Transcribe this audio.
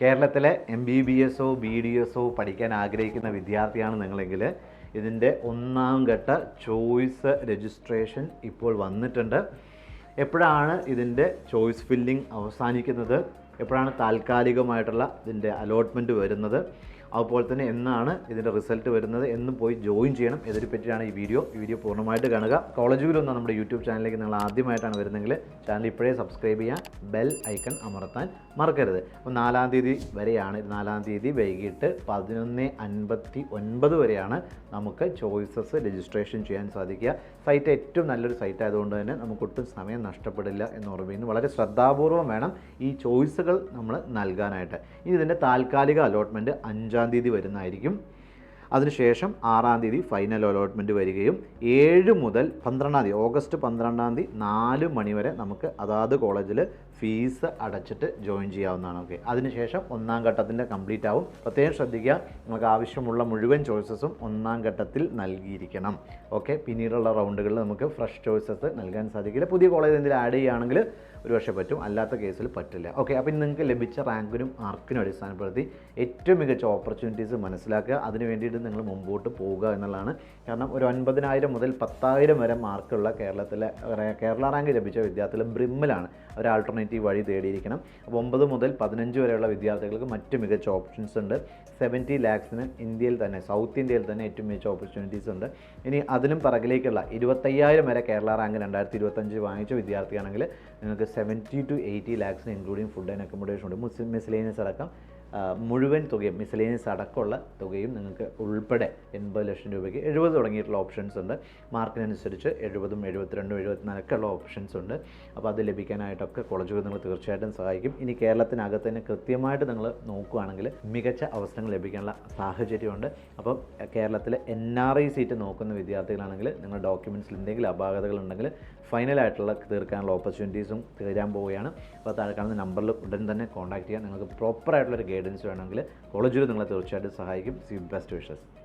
കേരളത്തിലെ M B B എസോ B D എസോ പഠിക്കാൻ ആഗ്രഹിക്കുന്ന വിദ്യാർത്ഥിയാണ് നിങ്ങളെങ്കിൽ ഇതിന്റെ ഒന്നാം ഘട്ട ചോയ്സ് രജിസ്ട്രേഷൻ ഇപ്പോൾ വന്നിട്ടുണ്ട്. എപ്പോഴാണ് ഇതിന്റെ ചോയ്സ് ഫില്ലിംഗ് അവസാനിക്കുന്നത്? എപ്പോഴാണ് താൽക്കാലികമായിട്ടുള്ള ഇതിന്റെ അലോട്ട്മെന്റ് വരുന്നത്? അതുപോലെ തന്നെ എന്നാണ് ഇതിന്റെ റിസൾട്ട് വരുന്നത് എന്നും പോയി ജോയിൻ ചെയ്യണം. ഇതിനെ പറ്റിയാണ് ഈ വീഡിയോ ഈ വീഡിയോ പൂർണമായിട്ട് കാണുക. കോളേജ് കോളേജുകളൊന്നും നമ്മുടെ യൂട്യൂബ് ചാനലിലേക്ക് നിങ്ങൾ ആദ്യമായിട്ടാണ് വരുന്നതെങ്കിൽ ചാനൽ ഇപ്പോഴേ സബ്സ്ക്രൈബ് ചെയ്യാൻ ബെൽ ഐക്കൺ അമർത്താൻ മറക്കരുത്. അപ്പോൾ നാലാം തീയതി വരെയാണ് നാലാം തീയതി വൈകിട്ട് പതിനൊന്ന് അൻപത്തി ഒൻപത് വരെയാണ് നമുക്ക് ചോയ്സസ് രജിസ്ട്രേഷൻ ചെയ്യാൻ സാധിക്കുക. സൈറ്റ് ഏറ്റവും നല്ലൊരു സൈറ്റ് ആയതുകൊണ്ട് തന്നെ നമുക്കൊട്ടും സമയം നഷ്ടപ്പെടില്ല എന്ന് ഓർമ്മിക്കുന്നു വളരെ ശ്രദ്ധാപൂർവം വേണം ഈ ചോയ്സുകൾ നമ്മൾ നൽകാനായിട്ട്. ഇനി ഇതിന്റെ താൽക്കാലിക അലോട്ട്മെന്റ് അഞ്ചാം തീയതി വരുന്നതായിരിക്കും. അതിനുശേഷം ആറാം തീയതി ഫൈനൽ അലോട്ട്മെന്റ് വരികയും ഏഴ് മുതൽ പന്ത്രണ്ടാം തീയതി ഓഗസ്റ്റ് പന്ത്രണ്ടാം തീയതി നാല് മണിവരെ നമുക്ക് അതാത് കോളേജിൽ ഫീസ് അടച്ചിട്ട് ജോയിൻ ചെയ്യാവുന്നതാണ്. ഓക്കെ അതിനുശേഷം ഒന്നാം ഘട്ടത്തിന്റെ കംപ്ലീറ്റ് ആവും. പ്രത്യേകം ശ്രദ്ധിക്കുക നമുക്ക് ആവശ്യമുള്ള മുഴുവൻ ചോയ്സസും ഒന്നാം ഘട്ടത്തിൽ നൽകിയിരിക്കണം. ഓക്കെ പിന്നീടുള്ള റൗണ്ടുകളിൽ നമുക്ക് ഫ്രഷ് ചോയ്സസ് നൽകാൻ സാധിക്കില്ല. പുതിയ കോളേജ് എന്തെങ്കിലും ആഡ് ചെയ്യുകയാണെങ്കിൽ ഒരു പക്ഷേ പറ്റും. അല്ലാത്ത കേസിൽ പറ്റില്ല. ഓക്കെ അപ്പോൾ നിങ്ങൾക്ക് ലഭിച്ച റാങ്കിനും മാർക്കിനും അടിസ്ഥാനപ്പെടുത്തി ഏറ്റവും മികച്ച ഓപ്പർച്യൂണിറ്റീസ് മനസ്സിലാക്കുക. അതിന് വേണ്ടിയിട്ട് നിങ്ങൾ മുമ്പോട്ട് പോവുക എന്നുള്ളതാണ്. കാരണം ഒരു ഒൻപതിനായിരം മുതൽ പത്തായിരം വരെ മാർക്കുള്ള കേരളത്തിലെ കേരള റാങ്ക് ലഭിച്ച വിദ്യാർത്ഥികൾ ബ്രിമ്മിലാണ് ഒരു ആൾട്ടർനേറ്റീവ് വഴി തേടിയിരിക്കണം. അപ്പോൾ ഒമ്പത് മുതൽ പതിനഞ്ച് വരെയുള്ള വിദ്യാർത്ഥികൾക്ക് മറ്റ് മികച്ച ഓപ്ഷൻസ് ഉണ്ട്. സെവന്റി ലാക്സിന് ഇന്ത്യയിൽ തന്നെ സൗത്ത് ഇന്ത്യയിൽ തന്നെ ഏറ്റവും മികച്ച ഓപ്പർച്യൂണിറ്റീസ് ഉണ്ട്. ഇനി അതിനും പിറകിലേക്കുള്ള ഇരുപത്തയ്യായിരം വരെ കേരള റാങ്ക് രണ്ടായിരത്തി ഇരുപത്തഞ്ച് വാങ്ങിച്ച വിദ്യാർത്ഥിയാണെങ്കിൽ നിങ്ങൾക്ക് സെവന്റി ടു എയ്റ്റി ലാക്സിന് ഇൻക്ലൂഡിങ് ഫുഡ് ആൻഡ് അക്കോമഡേഷൻ ഉണ്ട്. മുസ്ലിം മിസ്ലേനിയസ് അടക്കം മുഴുവൻ തുകയും മിസലേനിയസ് അടക്കമുള്ള തുകയും നിങ്ങൾക്ക് ഉൾപ്പെടെ എൺപത് ലക്ഷം രൂപയ്ക്ക് എഴുപത് തുടങ്ങിയിട്ടുള്ള ഓപ്ഷൻസ് ഉണ്ട്. മാർക്കിനനുസരിച്ച് എഴുപതും എഴുപത്തിരണ്ടും എഴുപത്തിനാലൊക്കെയുള്ള ഓപ്ഷൻസ് ഉണ്ട്. അപ്പോൾ അത് ലഭിക്കാനായിട്ടൊക്കെ കോളേജുകൾ നിങ്ങൾ തീർച്ചയായിട്ടും സഹായിക്കും. ഇനി കേരളത്തിനകത്ത് തന്നെ കൃത്യമായിട്ട് നിങ്ങൾ നോക്കുകയാണെങ്കിൽ മികച്ച അവസരങ്ങൾ ലഭിക്കാനുള്ള സാഹചര്യമുണ്ട്. അപ്പോൾ കേരളത്തിലെ എൻ ആർ ഐ സീറ്റ് നോക്കുന്ന വിദ്യാർത്ഥികളാണെങ്കിൽ നിങ്ങൾ ഡോക്യുമെന്റ്സിൽ എന്തെങ്കിലും അപാകതകൾ ഉണ്ടെങ്കിൽ ഫൈനലായിട്ടുള്ള തീർക്കാനുള്ള ഓപ്പർച്യൂണിറ്റീസും തീരാൻ പോവുകയാണ്. അപ്പോൾ താഴെ കാണുന്ന നമ്പറിൽ ഉടൻ തന്നെ കോൺടാക്ട് ചെയ്യാം നിങ്ങൾക്ക് പ്രോപ്പറായിട്ടുള്ളൊരു ഗൈഡൻസ് വേണമെങ്കിൽ കോളേജിൽ നിങ്ങളെ തീർച്ചയായിട്ടും സഹായിക്കും. സി ബെസ്റ്റ് വിഷസ്.